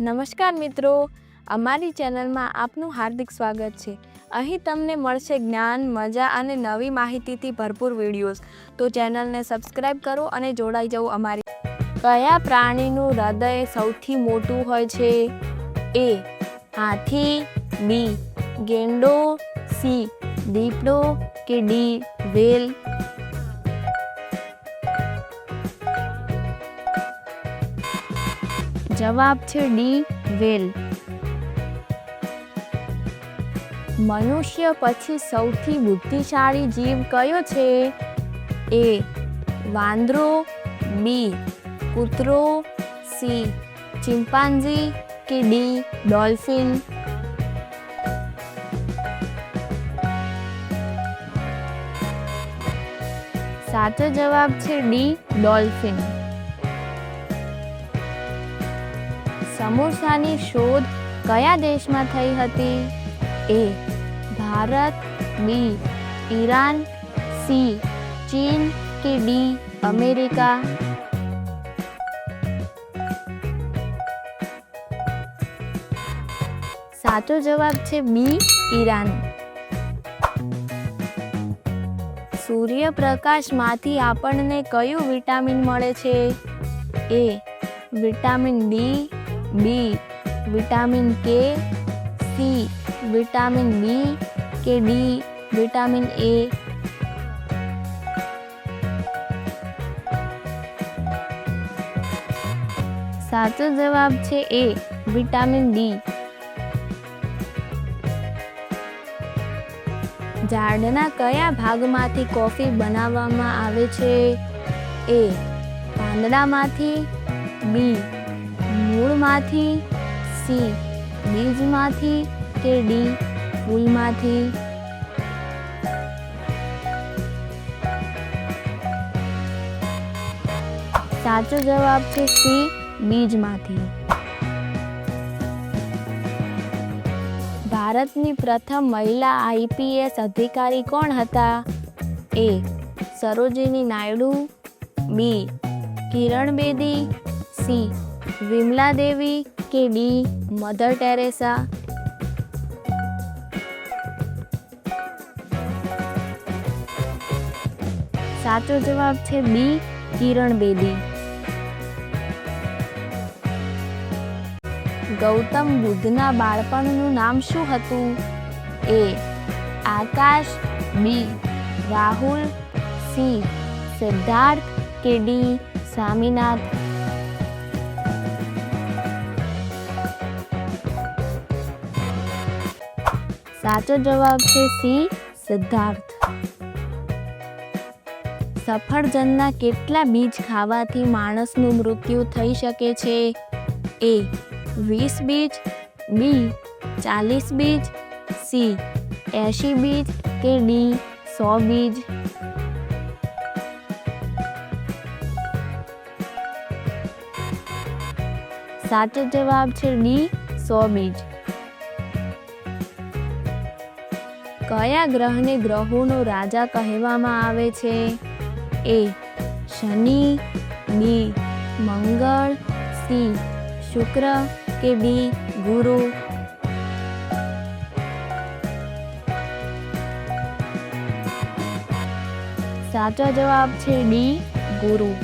નમસ્કાર મિત્રો. અમારી ચેનલમાં આપનું હાર્દિક સ્વાગત છે. અહીં તમને મળશે જ્ઞાન, મજા અને નવી માહિતીથી ભરપૂર વિડીયોઝ. તો ચેનલને સબસ્ક્રાઈબ કરો અને જોડાઈ જવું અમારી. કયા પ્રાણીનું હૃદય સૌથી મોટું હોય છે? એ, હાથી, બી, ગેંડો, સી, દીપડો કે ડી, વેલ? જવાબ છે ડી, વેલ. મનુષ્ય પછી સૌથી બુદ્ધિશાળી જીવ કયો છે? એ, વાંદરો, બી, કૂતરો, સી ચિમ્પાન્ઝી કે ડી, ડોલ્ફિન? સાચો જવાબ છે ડી, ડોલ્ફિન. સમોસાની શોધ કયા દેશમાં થઈ હતી? A. Bharat. B. Iran. C. ચીન કે ડી. અમેરિકા? સાચો જવાબ છે બી, ઈરાન. સૂર્યપ્રકાશમાંથી આપણને કયું વિટામિન મળે છે? A. Vitamin D B, vitamin K C, vitamin B કે ડી, વિટામિન એ. સાચો જવાબ છે એ, વિટામિન ડી. ઝાડના કયા ભાગમાંથી કોફી બનાવવામાં આવે છે? એ, પાંદડામાંથી, બી મૂળમાંથી, સી, બીજમાંથી કે ડી, ફૂલમાંથી? સાચો જવાબ છે સી, બીજમાંથી. ભારતની પ્રથમ મહિલા આઈપીએસ અધિકારી કોણ હતા? A, Sarojini Naidu, B, Kiran Bedi, C Vimla Devi કે ડી મધર ટેરેસા? સાચો જવાબ છે બી, કિરણ બેદી. ગૌતમ બુદ્ધના બાળપણનું નામ શું હતું? A, Akash, B, Rahul, C, Siddharth કે ડી, સ્વામીનાથ? સાચો જવાબ છે સી, સિદ્ધાર્થ. સફરજનના કેટલા બીજ ખાવાથી માણસનું મૃત્યુ થઈ શકે છે? એ, વીસ બીજ, બી, ચાલીસ બીજ, સી, એંશી બીજ કે ડી, સો બીજ? સાચો જવાબ છે ડી, સો બીજ. કયા ગ્રહને ગ્રહોનો રાજા કહેવામાં આવે છે? એ શનિ, બી મંગળ, સી શુક્ર કે બી ગુરુ? સાચો જવાબ છે ડી ગુરુ.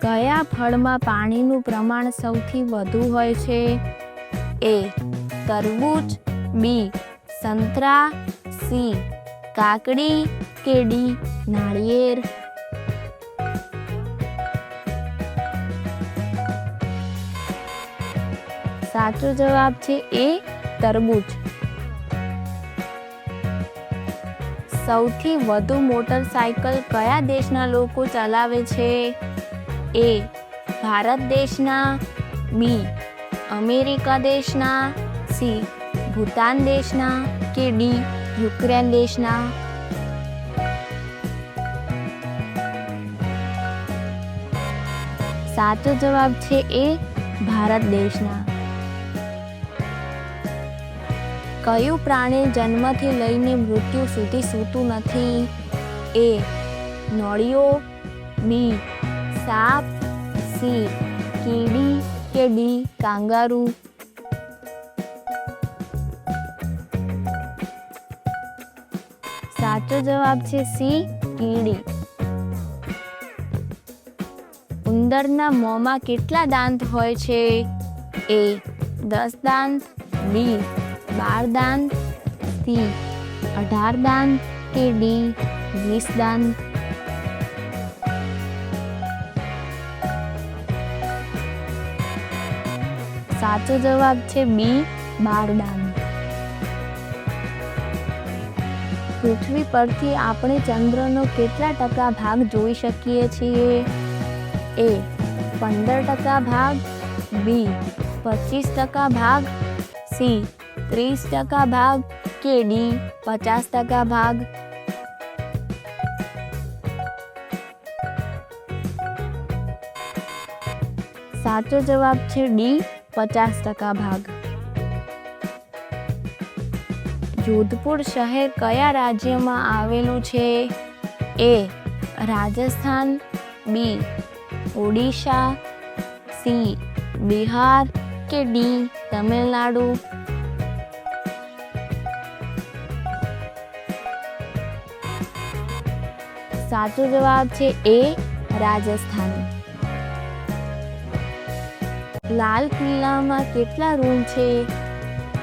કયા ફળમાં પાણીનું પ્રમાણ સૌથી વધુ હોય છે? એ તરબૂચ બી. સંતરા. સી. કાકડી કે ડી. નાળિયેર. સાચો જવાબ છે એ તરબૂચ. સૌથી વધુ મોટરસાયકલ કયા દેશના લોકો ચલાવે છે? એ. ભારત દેશના. બી. અમેરિકા દેશના. સી ભૂતાન દેશના કે ડી, યુક્રેન દેશના? સાચો જવાબ છે એ ભારત દેશના. કયું પ્રાણી જન્મથી લઈને મૃત્યુ સુધી સૂતું નથી? એ નળીઓ, બી સાપ, સી કીડી કે ડી કાંગારૂ? સાચો જવાબ છે સી કીડી ઉંદરના મોંમાં કેટલા દાંત હોય છે? એ, દસ દાંત, બી, બાર દાંત, સી, અઢાર દાંત કે ડી, વીસ દાંત? સાચો જવાબ છે બી, બાર દાંત. પૃથ્વી પરથી આપણે ચંદ્રનો કેટલા ટકા ભાગ જોઈ શકીએ છીએ? એ, પંદર ટકા ભાગ, બી, પચીસ ટકા ભાગ, સી, ત્રીસ ટકા ભાગ કે ડી, પચાસ ટકા ભાગ? સાચો જવાબ છે ડી, પચાસ ટકા ભાગ. જોધપુર શહેર કયા રાજ્યમાં આવેલું છે? A Rajasthan. B Odisha. C Bihar કે ડી તમિલનાડુ? સાચો જવાબ છે એ રાજસ્થાન. લાલ કિલ્લામાં કેટલા રૂમ છે?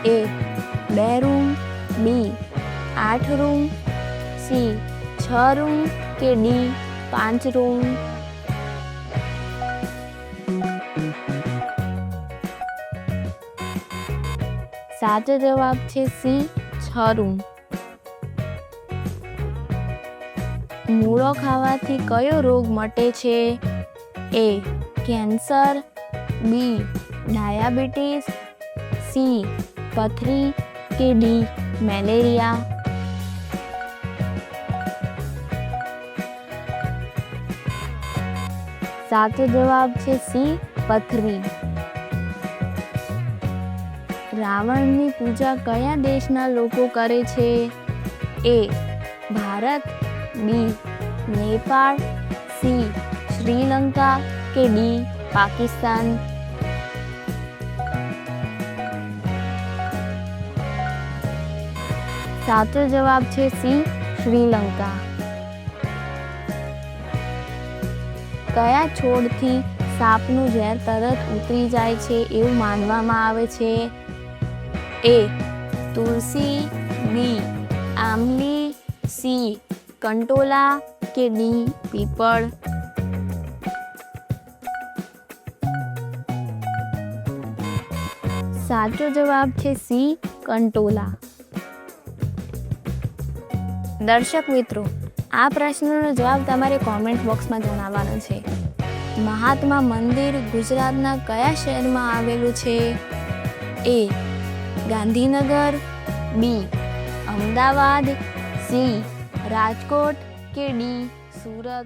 એ બે રૂમ. બી. આઠ રૂમ, સી. છ રૂમ કે ડી. પાંચ રૂમ. સાચો જવાબ છે સી, છ રૂમ. મૂળો ખાવાથી કયો રોગ મટે છે? A, cancer, B, diabetes, C, પથરી કે ડી? મેલેરિયા. સાચો જવાબ છે સી, પથરી. રાવણની પૂજા કયા દેશના લોકો કરે છે? A, Bharat, B, Nepal, C, Sri Lanka કે ડી, પાકિસ્તાન? સાચો જવાબ છે સી, શ્રીલંકા. કયા છોડથી સાપનું ઝેર તરત ઉતરી જાય છે એવું માનવામાં આવે છે? એ, તુલસી, બી આમલી સી, કંટોલા કે ડી, પીપળ? સાચો જવાબ છે સી, કંટોલા. દર્શક મિત્રો, આ પ્રશ્નનો જવાબ તમારે કોમેન્ટ બોક્સમાં જણાવવાનો છે. મહાત્મા મંદિર ગુજરાતના કયા શહેરમાં આવેલું છે? A, Gandhinagar, B, Ahmedabad, C, Rajkot કે ડી, સુરત?